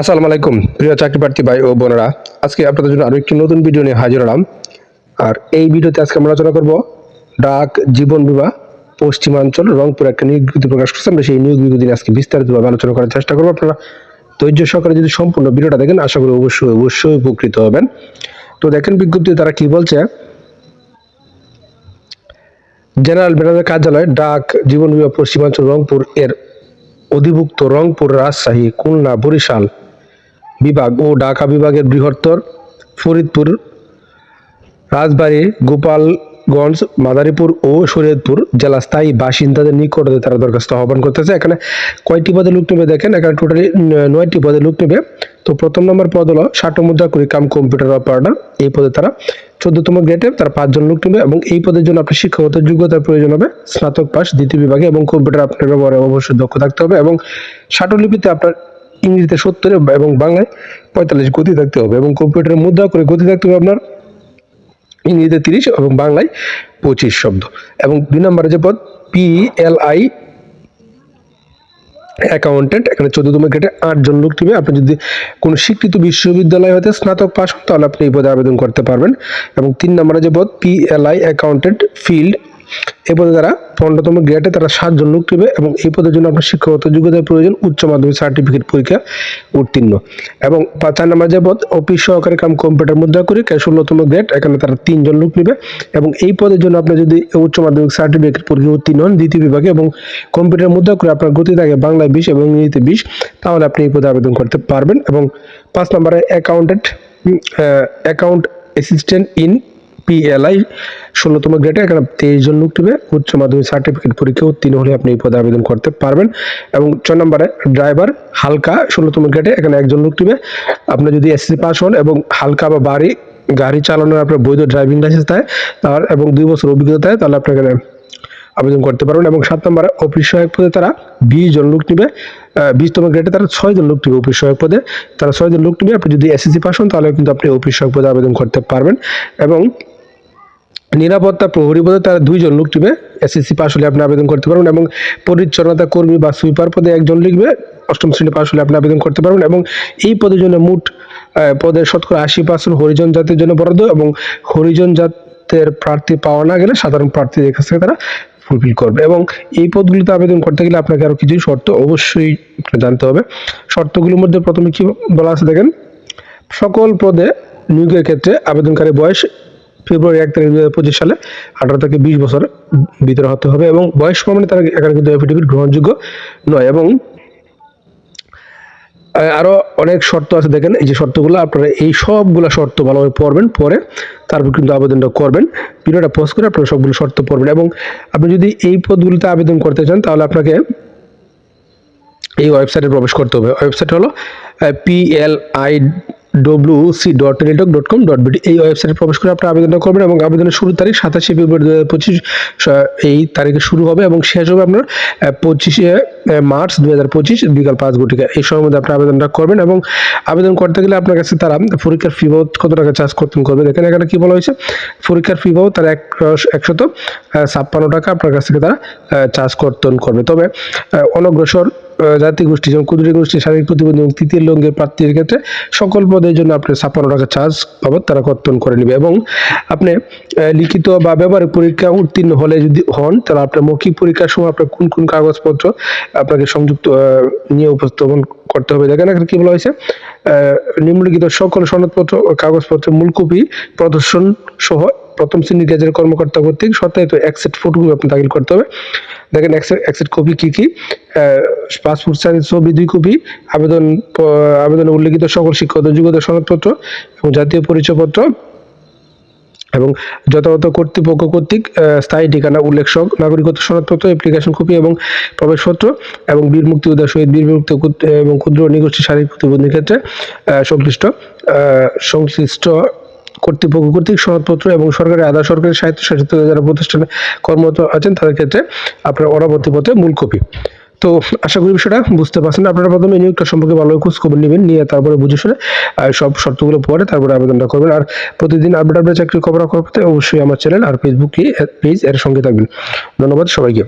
আসসালামু আলাইকুম, প্রিয় চাকরি প্রার্থী ভাই ও বোনেরা। আজকে আপনাদের জন্য আরও একটি নতুন ভিডিও নিয়ে হাজির হলাম। আর এই ভিডিওতে আজকে আমরা আলোচনা করব ডাক জীবন বিমা, পশ্চিমাঞ্চল, রংপুর একটা নিয়োগ বিজ্ঞপ্তি প্রকাশ করছে। আমরা সেই নিয়োগ বিজ্ঞপ্তি আজকে বিস্তারিতভাবে আলোচনা করার চেষ্টা করব। আপনারা ধৈর্য সহকারে যদি সম্পূর্ণ ভিডিওটা দেখেন, আশা করি অবশ্যই অবশ্যই উপকৃত হবেন। তো দেখেন বিজ্ঞপ্তি তারা কি বলছে? জেনারেল ম্যানেজার কার্যালয়, ডাক জীবন বিমা, পশ্চিমাঞ্চল, রংপুর এর অধিভুক্ত রংপুর রাজশাহী, খুলনা, বরিশাল বিভাগ ও ঢাকা বিভাগের বৃহত্তর ফরিদপুর, রাজবাড়ী, গোপালগঞ্জ, মাদারীপুর ও শরীয়তপুর জেলা স্থায়ী বাসিন্দাদের নিকটে তারা দরখাস্ত আহ্বান করতেছে। এখানে কয়টি পদে লোক নেবে দেখেন, এখানে টোটালি নয়টি পদে লোক নেবে তো প্রথম নম্বর পদ হলো ষাট মুদ্রা করি কাম কম্পিউটার অপারেটর এই পদে তারা চোদ্দতম গ্রেডে তারা পাঁচজন লোক নেবে এবং এই পদের জন্য আপনার শিক্ষাগত যোগ্যতার প্রয়োজন হবে। স্নাতক পাস দ্বিতীয় বিভাগে এবং কম্পিউটার আপনার ব্যবহারে অবশ্যই দক্ষ থাকতে হবে এবং ষাটলিপিতে আপনার ইংরেজিতে সত্তর এবং বাংলায় পঁয়তাল্লিশ গতি থাকতে হবে এবং কম্পিউটারে মুদ্রা করে গতি থাকতে হবে আপনার ইংরেজিতে তিরিশ এবং বাংলায় পঁচিশ শব্দ। এবং দুই নম্বরে যে পদ পি এল আই অ্যাকাউন্টেন্ট এখানে চোদ্দতম গ্রেডে আটজন লোক নেবে। আপনি যদি কোনো স্বীকৃত বিশ্ববিদ্যালয় হতে স্নাতক পাশ হন, তাহলে আপনি এই পদে আবেদন করতে পারবেন। এবং তিন নম্বরে যে পদ P L I accountant field এই পদে তারা পনেরোতম গ্রেডে তারা সাতজন লোক নেবে এবং এই পদের জন্য আপনার শিক্ষাগত যোগ্যতার প্রয়োজন, উচ্চ মাধ্যমিক সার্টিফিকেট পরীক্ষা উত্তীর্ণ। এবং চার নম্বর যে পদ অফিস সহকারী কাম কম্পিউটার মুদ্রা করি ষোলোতম গ্রেড এখানে তারা তিনজন লোক নেবে। এবং এই পদের জন্য আপনি যদি উচ্চ মাধ্যমিক সার্টিফিকেট পরীক্ষা উত্তীর্ণ হন দ্বিতীয় বিভাগে এবং কম্পিউটার মুদ্রা করে আপনার গতি থাকে বাংলায় বিশ এবং ইংরেজিতে বিশ, তাহলে আপনি এই পদে আবেদন করতে পারবেন। এবং পাঁচ নম্বরে accountant account assistant in PLI ষোলোতম গ্রেডে এখানে তেইশ জন লোক নেবে। উচ্চ মাধ্যমিক সার্টিফিকেট পরীক্ষা উত্তীর্ণ হলে আপনি এই পদে আবেদন করতে পারবেন। এবং ছয় নম্বরে ড্রাইভার হালকা, ষোলোতম গ্রেডে এখানে একজন লোক নেবে। আপনি যদি এসসি পাস হন এবং হালকা বা বাড়ি গাড়ি চালানোর আপনার বৈধ ড্রাইভিং লাইসেন্স থাকে, তার এবং দুই বছর অভিজ্ঞতা থাকে, তাহলে আপনি এখানে আবেদন করতে পারবেন। এবং সাত নম্বরে অফিস সহায়ক পদে তারা বিশ জন লোক নেবে। বিশতম গ্রেডে তারা ছয় জন লোক নেবে অফিস সহায়ক পদে। তারা ছয় জন লোক নেবে। আপনি যদি এসএসসি পাস হন, তাহলে কিন্তু আপনি অফিস সহায়ক পদে আবেদন করতে পারবেন। এবং নিরাপত্তা প্রহরী পদে তারা দুইজন লোক নেবে এসএসসি পাস হলে আপনি আবেদন করতে পারবেন এবং পরিচ্ছন্নতা কর্মী বা সুইপার পদে একজন লিখবে, অষ্টম শ্রেণি পাস হলে আপনি আবেদন করতে পারবেন এবং এই পদের জন্য মোট পদের শতকরা আশি পার্সেন্ট হরিজন জাতির জন্য বরাদ্দ এবং হরিজন জাতের প্রার্থী পাওয়া না গেলে সাধারণ প্রার্থীদের কাছ থেকে তারা ফুলফিল করবে এবং এই পদগুলিতে আবেদন করতে গেলে আপনাকে আরও কিছু শর্ত অবশ্যই জানতে হবে। শর্তগুলোর মধ্যে প্রথমে কি বলা আছে দেখেন, সকল পদে নিয়োগের ক্ষেত্রে আবেদনকারী বয়স ফেব্রুয়ারি এক তারিখ দু হাজার পঁচিশ সালে, আঠারো থেকে বিশ বছর ভিতরে হতে হবে এবং বয়স প্রমাণে তারা এখানে কিন্তু এফিডেভিট গ্রহণযোগ্য নয় এবং আরও অনেক শর্ত আছে দেখেন, এই যে শর্তগুলো আপনারা এই সবগুলো শর্ত ভালোভাবে পড়বেন, পরে তারপর কিন্তু আবেদনটা করবেন। ভিডিওটা পোস্ট করে আপনারা সবগুলো শর্ত পড়বেন এবং আপনি যদি এই পদগুলিতে আবেদন করতে চান, তাহলে আপনাকে এই ওয়েবসাইটে প্রবেশ করতে হবে। ওয়েবসাইট হলো PLI W C dot Teletalk dot com dot BD এই ওয়েবসাইটে প্রবেশ করে আপনি আবেদনটা করবেন এবং আবেদনের শুরু তারিখ সাতাশে ফেব্রুয়ারি দু হাজার পঁচিশ এই তারিখে শুরু হবে এবং শেষ হবে আপনার পঁচিশে মার্চ দু হাজার পঁচিশ, বিকাল পাঁচ ঘটিকা। এই সময়ের মধ্যে আপনি আবেদনটা করবেন এবং আবেদন করতে গেলে আপনার কাছে তারা পরীক্ষার ফি বাবদ কত টাকা চার্জ করতে করবে। দেখেন এখানে কি বলা হয়েছে? পরীক্ষার ফি বাবদ তারা এক একশত ছাপ্পান্ন টাকা আপনার কাছ থেকে তারা চার্জ কর্তন করবে। তবে অনগ্রসর জাতি গোষ্ঠী যেমন ক্ষুদ্র গোষ্ঠী, শারীরিক প্রতিবন্ধী এবং তৃতীয় লিঙ্গের প্রার্থীর ক্ষেত্রে সকল পদের জন্য আপনি ছাপ্পান্ন টাকা চার্জ বাবদ তারা কর্তন করে নেবে এবং আপনি লিখিত বা ব্যবহারিক পরীক্ষা উত্তীর্ণ হলে যদি হন, তাহলে আপনার মৌখিক পরীক্ষার সময় আপনার কোন কোন কাগজপত্র আপনাকে সংযুক্ত নিয়ে উপস্থাপন করতে হবে। দেখেন এখানে কি বলা হয়েছে? নিম্নলিখিত সকল সনদপত্র ও কাগজপত্রের মূল কপি, প্রদর্শন সহ প্রথম শ্রেণির গেজের কর্মকর্তা কর্তৃক সত্যায়িত একসেট ফটোকপি আপনি দাখিল করতে হবে। দেখেন একসেট কপি কী কী? পাসপোর্ট সাইজ ছবি, দুই কপি আবেদন আবেদনে উল্লেখিত সকল শিক্ষাগত যোগ্যতা সনদপত্র এবং জাতীয় পরিচয়পত্র এবং যথাযথ কর্তৃপক্ষ কর্তৃক স্থায়ী ঠিকানা উল্লেখ সহ নাগরিকত্ব সনদপত্র অ্যাপ্লিকেশন কপি এবং প্রবেশপত্র এবং বীর মুক্তি উদয় শহীদ বীর মুক্তি এবং ক্ষুদ্র নিগোষ্ঠী শারীরিক প্রতিবন্ধীর ক্ষেত্রে সংশ্লিষ্ট সংশ্লিষ্ট কর্তৃপক্ষ কর্তৃক সনদপত্র এবং সরকারি আধা সরকারি সাহিত্য শাসিত যারা প্রতিষ্ঠানে কর্মরত আছেন তাদের ক্ষেত্রে আপনার অনাবর্তী পত্রে মূল কপি। তো আশা করি বিষয়টা বুঝতে পারছেন। আপনারা প্রথমে নিয়োগটা সম্পর্কে ভালো খোঁজ খবর নেবেন, নিয়ে তারপরে বুঝে শুনে সব শর্তগুলো পরে তারপরে আবেদনটা করবেন। আর প্রতিদিন আপডেট আপডেট চাকরি খবর খবর অবশ্যই আমার চ্যানেল আর ফেসবুক পেজ এর সঙ্গে থাকবেন। ধন্যবাদ সবাইকে।